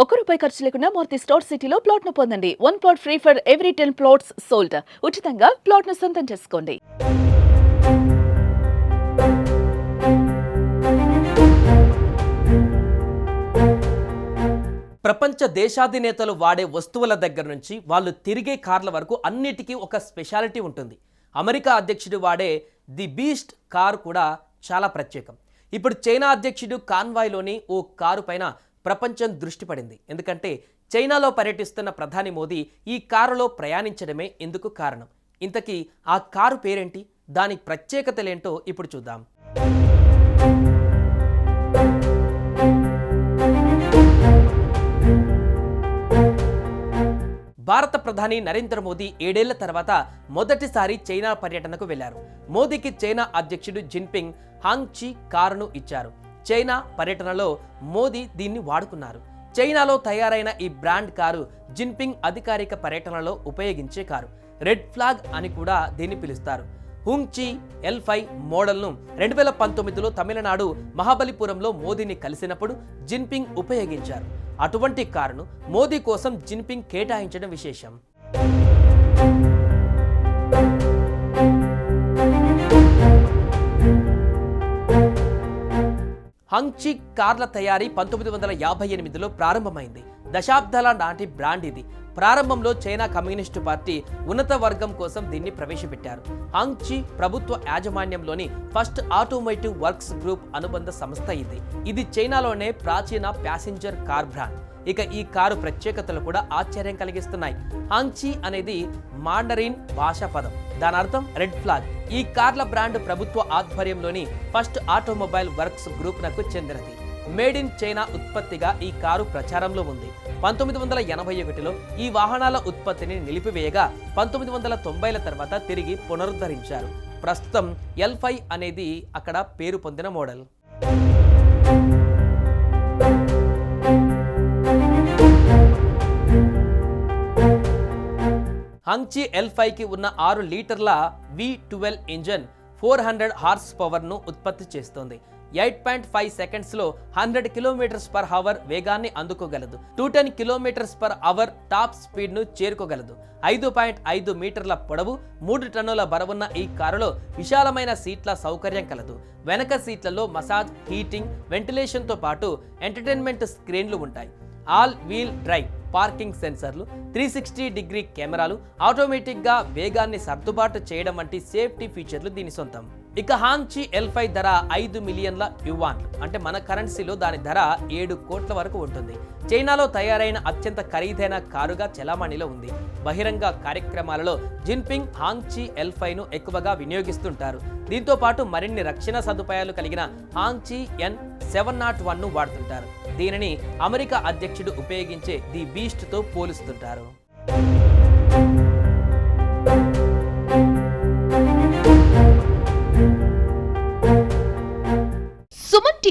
ఒక్క రూపాయి ఖర్చు లేకుండా మూర్తి స్టోర్ సిటీలో ప్లాట్ను పొందండి. One plot free for every ten plots sold ఉచితంగా ప్లాట్ను సొంతం చేసుకోండి. ప్రపంచ దేశాధినేతలు వాడే వస్తువుల దగ్గర నుంచి వాళ్ళు తిరిగే కార్ల వరకు అన్నిటికీ ఒక స్పెషాలిటీ ఉంటుంది. అమెరికా అధ్యక్షుడు వాడే ది బీస్ట్ కారు కూడా చాలా ప్రత్యేకం. ఇప్పుడు చైనా అధ్యక్షుడు కాన్వాయ్లోని ఓ కారు పైన ప్రపంచం దృష్టి పడింది. ఎందుకంటే చైనాలో పర్యటిస్తున్న ప్రధాని మోదీ ఈ కారులో ప్రయాణించడమే ఇందుకు కారణం. ఇంతకీ ఆ కారు పేరేంటి? దాని ప్రత్యేకతలేంటో ఇప్పుడు చూద్దాం. భారత ప్రధాని నరేంద్ర మోదీ ఏడేళ్ళ తర్వాత మొదటిసారి చైనా పర్యటనకు వెళ్ళారు. మోదీకి చైనా అధ్యక్షుడు జిన్పింగ్ హాంగ్చి కారును ఇచ్చారు. చైనా పర్యటనలో మోదీ దీన్ని వాడుకున్నారు. చైనాలో తయారైన ఈ బ్రాండ్ కారు జిన్పింగ్ అధికారిక పర్యటనలో ఉపయోగించే కారు. రెడ్ ఫ్లాగ్ అని కూడా దీన్ని పిలుస్తారు. హుంగ్చి ఎల్ ఫైవ్ మోడల్ను రెండు వేల పంతొమ్మిదిలో తమిళనాడు మహాబలిపురంలో మోదీని కలిసినప్పుడు జిన్పింగ్ ఉపయోగించారు. అటువంటి కారును మోదీ కోసం జిన్పింగ్ కేటాయించడం విశేషం. హంగ్చి కార్ల తయారీ పంతొమ్మిది వందల యాభై ఎనిమిదిలో ప్రారంభమైంది. దశాబ్దాల నాటి బ్రాండ్ ఇది. ప్రారంభంలో చైనా కమ్యూనిస్టు పార్టీ ఉన్నత వర్గం కోసం దీన్ని ప్రవేశపెట్టారు. హంగ్చి ప్రభుత్వ యాజమాన్యంలోని ఫస్ట్ ఆటోమోటివ్ వర్క్స్ గ్రూప్ అనుబంధ సంస్థ ఇది. ఇది చైనాలోనే ప్రాచీన ప్యాసింజర్ కార్ బ్రాండ్. ఇక ఈ కారు ప్రత్యేకతలు కూడా ఆశ్చర్యం కలిగిస్తున్నాయి. హాంగ్చి అనేది మాండరిన్ భాషా పదం. దాని అర్థం రెడ్ ఫ్లాగ్. ఈ కార్ల బ్రాండ్ ప్రభుత్వ ఆధ్వర్యంలోని ఫస్ట్ ఆటోమొబైల్ వర్క్స్ గ్రూప్ నకు చెందినది. మేడ్ ఇన్ చైనా ఉత్పత్తిగా ఈ కారు ప్రచారంలో ఉంది. పంతొమ్మిది వందల ఎనభై ఒకటిలో ఈ వాహనాల ఉత్పత్తిని నిలిపివేయగా పంతొమ్మిది వందల తొంభైల తర్వాత తిరిగి పునరుద్ధరించారు. ప్రస్తుతం ఎల్ ఫైవ్ అనేది అక్కడ పేరు పొందిన మోడల్. హంగ్చి ఎల్ ఫైవ్కి ఉన్న ఆరు లీటర్ల V twelve engine four hundred horse పవర్ను ఉత్పత్తి చేస్తుంది. ఎయిట్ పాయింట్ ఫైవ్ సెకండ్స్లో హండ్రెడ్ కిలోమీటర్స్ పర్ అవర్ వేగాన్ని అందుకోగలదు. Two ten kilometres per hour top స్పీడ్ను చేరుకోగలదు. ఐదు పాయింట్ ఐదు మీటర్ల పొడవు మూడు టన్నుల బరువున్న ఈ కారులో విశాలమైన సీట్ల సౌకర్యం కలదు. వెనక సీట్లలో మసాజ్ హీటింగ్ వెంటిలేషన్తో పాటు ఎంటర్టైన్మెంట్ స్క్రీన్లు ఉంటాయి. All wheel drive. పార్కింగ్ సెన్సర్లు త్రీ సిక్స్టీ డిగ్రీ కెమెరాలు ఆటోమేటిక్గా వేగాన్ని సర్దుబాటు చేయడం వంటి సేఫ్టీ ఫీచర్లు దీని సొంతం. ఇక హాంగ్చి ఎల్ఫై ధర ఐదు మిలియన్ల యువాన్ అంటే మన కరెన్సీలో దాని ధర ఏడు కోట్ల వరకు ఉంటుంది. చైనాలో తయారైన అత్యంత ఖరీదైన కారుగా చెలామణిలో ఉంది. బహిరంగ కార్యక్రమాలలో జిన్పింగ్ హాంగ్చి ఎల్ఫైను ఎక్కువగా వినియోగిస్తుంటారు. దీంతో పాటు మరిన్ని రక్షణ సదుపాయాలు కలిగిన హాంగ్చి ఎన్ సెవెన్ నాట్ వన్ను వాడుతుంటారు. దీనిని అమెరికా అధ్యక్షుడు ఉపయోగించే ది బీస్ట్తో పోలుస్తుంటారు.